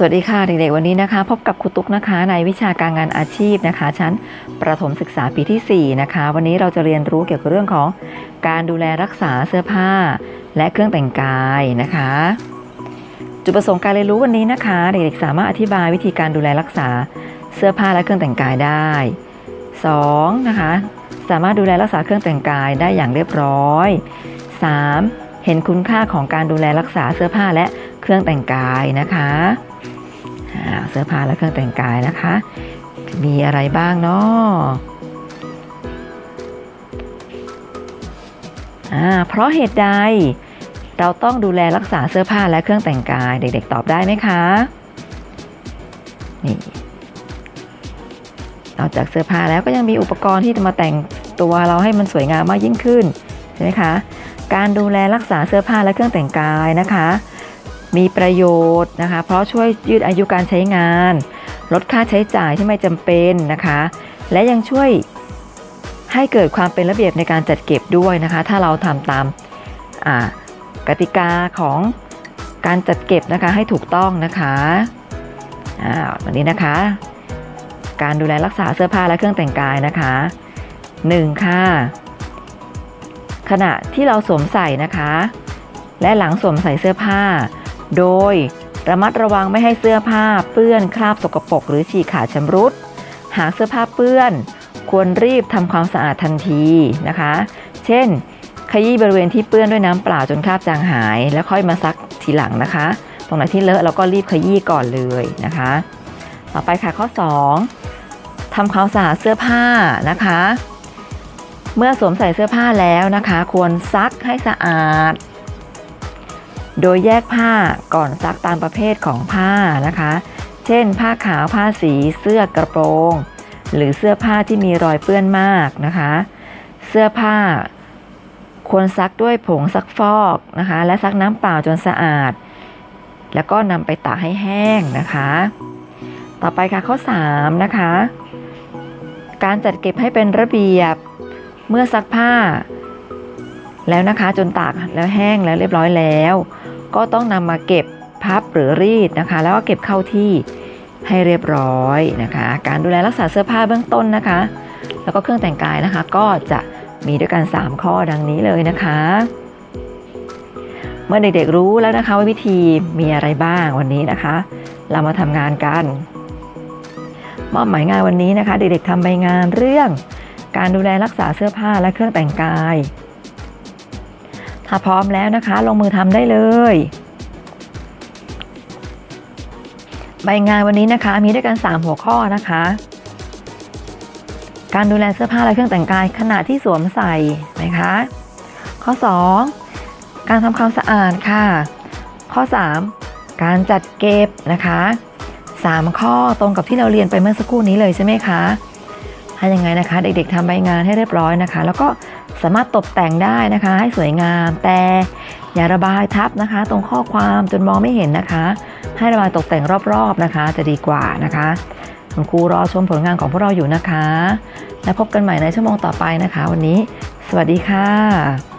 สวัสดีค่ะเด็กๆวันนี้นะคะ พบกับครูตุ๊กนะคะ ในวิชาการงานอาชีพนะคะ ชั้นประถมศึกษาปีที่ 4 นะคะ วันนี้เราจะเรียนรู้เกี่ยวกับเรื่องของการดูแลรักษาเสื้อผ้า และเครื่องแต่งกายนะคะ จุดประสงค์การเรียนรู้วันนี้นะคะ เด็กๆสามารถอธิบายวิธีการดูแลรักษาเสื้อผ้าและเครื่องแต่งกายได้ 2. นะคะสามารถดูแลรักษาเครื่องแต่งกายได้อย่างเรียบร้อย 3. เห็นคุณค่าของการดูแลรักษาเสื้อผ้าและเครื่องแต่งกายนะคะเสื้อผ้าและเครื่องแต่งกายนะคะ มีอะไรบ้างเนาะเพราะเหตุใดเราต้องดูแลรักษาเสื้อผ้าและเครื่องแต่งกาย เด็ก ๆ ตอบได้ไหมคะนี่นอกจากเสื้อผ้าแล้วก็ยังมีอุปกรณ์ที่จะมาแต่งตัวเราให้มันสวยงามมากยิ่งขึ้น ช่ไหมคะ การดูแลรักษาเสื้อผ้าและเครื่องแต่งกายนะคะ มีประโยชน์นะคะ เพราะช่วยยืดอายุการใช้งาน ลดค่าใช้จ่ายที่ไม่จำเป็นนะคะ และยังช่วยให้เกิดความเป็นระเบียบในการจัดเก็บด้วยนะคะ ถ้าเราทำตามกติกาของการจัดเก็บนะคะให้ถูกต้องนะคะอันนี้นะคะ การดูแลรักษาเสื้อผ้าและเครื่องแต่งกายนะคะ 1. ค่ะ ขณะที่เราสวมใส่นะคะ และหลังสวมใส่เสื้อผ้า โดยระมัดระวังไม่ให้เสื้อผ้าเปื้อนคราบสกปรกหรือฉีกขาดชำรุด หากเสื้อผ้าเปื้อน ควรรีบทำความสะอาดทันทีนะคะ เช่น ขยี้บริเวณที่เปื้อนด้วยน้ำเปล่าจนคราบจางหาย แล้วค่อยมาซักทีหลังนะคะ ตรงไหนที่เลอะเราก็รีบขยี้ก่อนเลยนะคะ ต่อไปค่ะข้อ 2ทำความสะอาดเสื้อผ้านะคะ เมื่อสวมใส่เสื้อผ้าแล้วนะคะ ควรซักให้สะอาด โดยแยกผ้าก่อนซักตามประเภทของผ้านะคะ เช่น ผ้าขาวผ้าสีเสื้อกระโปรง หรือเสื้อผ้าที่มีรอยเปื้อนมากนะคะ เสื้อผ้าควรซักด้วยผงซักฟอกนะคะ และซักน้ำเปล่าจนสะอาด แล้วก็นำไปตากให้แห้งนะคะ ต่อไปค่ะข้อ 3 นะคะ การจัดเก็บให้เป็นระเบียบ เมื่อซักผ้า แล้วนะคะจนตากแล้วแห้งแล้วเรียบร้อยแล้ว ก็ต้องนำมาเก็บพับหรือรีดนะคะ แล้วก็เก็บเข้าที่ให้เรียบร้อยนะคะ การดูแลรักษาเสื้อผ้าเบื้องต้นนะคะ แล้วก็เครื่องแต่งกายนะคะ ก็จะมีด้วยกัน 3 ข้อดังนี้เลยนะคะ เมื่อเด็กๆรู้แล้วนะคะว่าวิธีมีอะไรบ้างวันนี้นะคะ เรามาทำงานกัน มอบหมายงานวันนี้นะคะ เด็กๆทำใบงานเรื่อง การดูแลรักษาเสื้อผ้าและเครื่องแต่งกาย ถ้าพร้อมแล้วนะคะ ลงมือทำได้เลยใบงานวันนี้นะคะมีด้วยกัน 3 หัวข้อนะคะ การดูแลเสื้อผ้าและเครื่องแต่งกายขณะที่สวมใส่นะคะ ข้อ 2 การทำความสะอาดค่ะ ข้อ 3 การจัดเก็บนะคะ 3 ข้อตรงกับที่เราเรียนไปเมื่อสักครู่นี้เลยใช่ไหมคะ ถ้ายังไงนะคะ เด็กๆทำใบงานให้เรียบร้อยนะคะ แล้วก็สามารถตกแต่งได้นะคะ ให้สวยงามแต่อย่าระบายทับนะคะ ตรงข้อความจนมองไม่เห็นนะคะ ให้ระบายตกแต่งรอบๆนะคะ จะดีกว่านะคะคุณครูรอชมผลงานของพวกเราอยู่นะคะ และพบกันใหม่ในชั่วโมงต่อไปนะคะ วันนี้ สวัสดีค่ะ